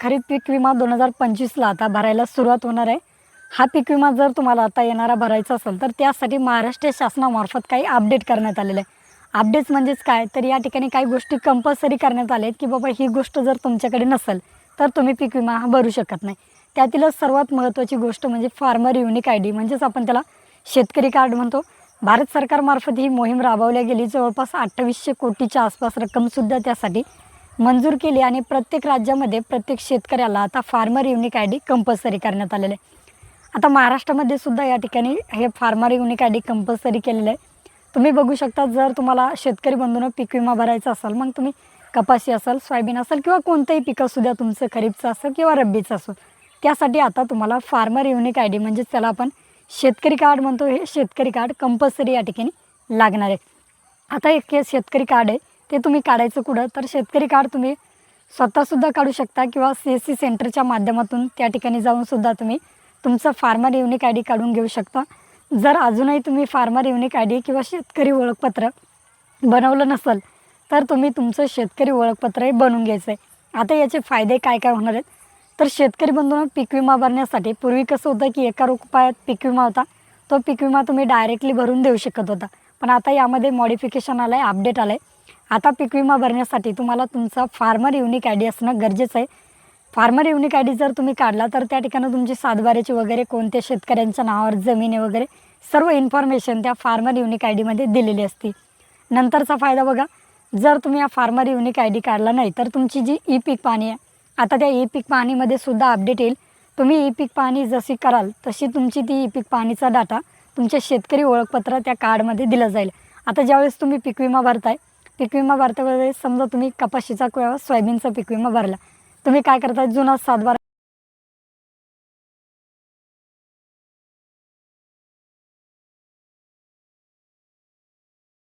खरीप पीक विमा दोन हजार पंचवीसला आता भरायला सुरुवात होणार आहे. हा पीक विमा जर तुम्हाला आता येणारा भरायचा असेल तर त्यासाठी महाराष्ट्र शासनामार्फत काही अपडेट करण्यात आलेलं आहे. अपडेट्स म्हणजेच काय? तर या ठिकाणी काही गोष्टी कंपल्सरी करण्यात आल्या आहेत की बाबा ही गोष्ट जर तुमच्याकडे नसेल तर तुम्ही पीक विमा हा भरू शकत नाही. त्यातीलच सर्वात महत्त्वाची गोष्ट म्हणजे फार्मर युनिक आय डी म्हणजेच आपण त्याला शेतकरी कार्ड म्हणतो. भारत सरकारमार्फत ही मोहीम राबवल्या गेली. जवळपास अठ्ठावीसशे कोटीच्या आसपास रक्कमसुद्धा त्यासाठी मंजूर केली आणि प्रत्येक राज्यामध्ये प्रत्येक शेतकऱ्याला आता farmer unique I D compulsory करण्यात आलेलं आहे. आता महाराष्ट्रामध्ये सुद्धा या ठिकाणी हे farmer unique I D compulsory केलेलं आहे. तुम्ही बघू शकता जर तुम्हाला शेतकरी बंधूनं पीक विमा भरायचा असेल मग तुम्ही कपाशी असेल सोयाबीन असेल किंवा कोणतंही पिकं सुद्धा तुमचं खरीपचं असेल किंवा रब्बीचं असो त्यासाठी आता तुम्हाला फार्मर युनिक आय डी म्हणजेच त्याला आपण शेतकरी कार्ड म्हणतो हे शेतकरी कार्ड कंपल्सरी या ठिकाणी लागणार आहे. आता एक हे शेतकरी कार्ड आहे ते तुम्ही काढायचं कुठं? तर शेतकरी कार्ड तुम्ही स्वतःसुद्धा काढू शकता किंवा सी एस सी सेंटरच्या माध्यमातून त्या ठिकाणी जाऊनसुद्धा तुम्ही तुमचं फार्मर युनिक आय डी काढून घेऊ शकता. जर अजूनही तुम्ही फार्मर युनिक आय डी किंवा शेतकरी ओळखपत्र बनवलं नसेल तर तुम्ही तुमचं शेतकरी ओळखपत्रही बनवून घ्यायचं आहे आता याचे फायदे काय काय होणार आहेत? तर शेतकरी बंधूंना पीक विमा भरण्यासाठी पूर्वी कसं होतं की एका रुपयात पीक विमा होता. तो पीक विमा तुम्ही डायरेक्टली भरून देऊ शकत होता. पण आता यामध्ये मॉडिफिकेशन आलं आहे अपडेट आलं आहे आता पीक विमा भरण्यासाठी तुम्हाला तुमचा फार्मर युनिक आय डी असणं गरजेचं आहे. फार्मर युनिक आय डी जर तुम्ही काढला तर त्या ठिकाणी तुमची सातबाऱ्याची वगैरे कोणत्या शेतकऱ्यांच्या नावावर जमीन आहे वगैरे सर्व इन्फॉर्मेशन त्या फार्मर युनिक आय डीमध्ये दिलेली असते. नंतरचा फायदा बघा जर तुम्ही या फार्मर युनिक आय डी काढला नाही तर तुमची जी ई पीक पाहणी आहे आता त्या ई पीक पाहणीमध्ये सुद्धा अपडेट येईल. तुम्ही ई पीक पाहणी जशी कराल तशी तुमची ती ई पीक पाहणीचा डाटा तुमच्या शेतकरी ओळखपत्र त्या कार्डमध्ये दिलं जाईल. आता ज्यावेळेस तुम्ही पीक विमा भरताय पीक विमा भरता वेळेस समजा तुम्ही कपाशीचा किंवा सोयाबीनचा पीक विमा भरला. तुम्ही काय करताय जुना सातबारा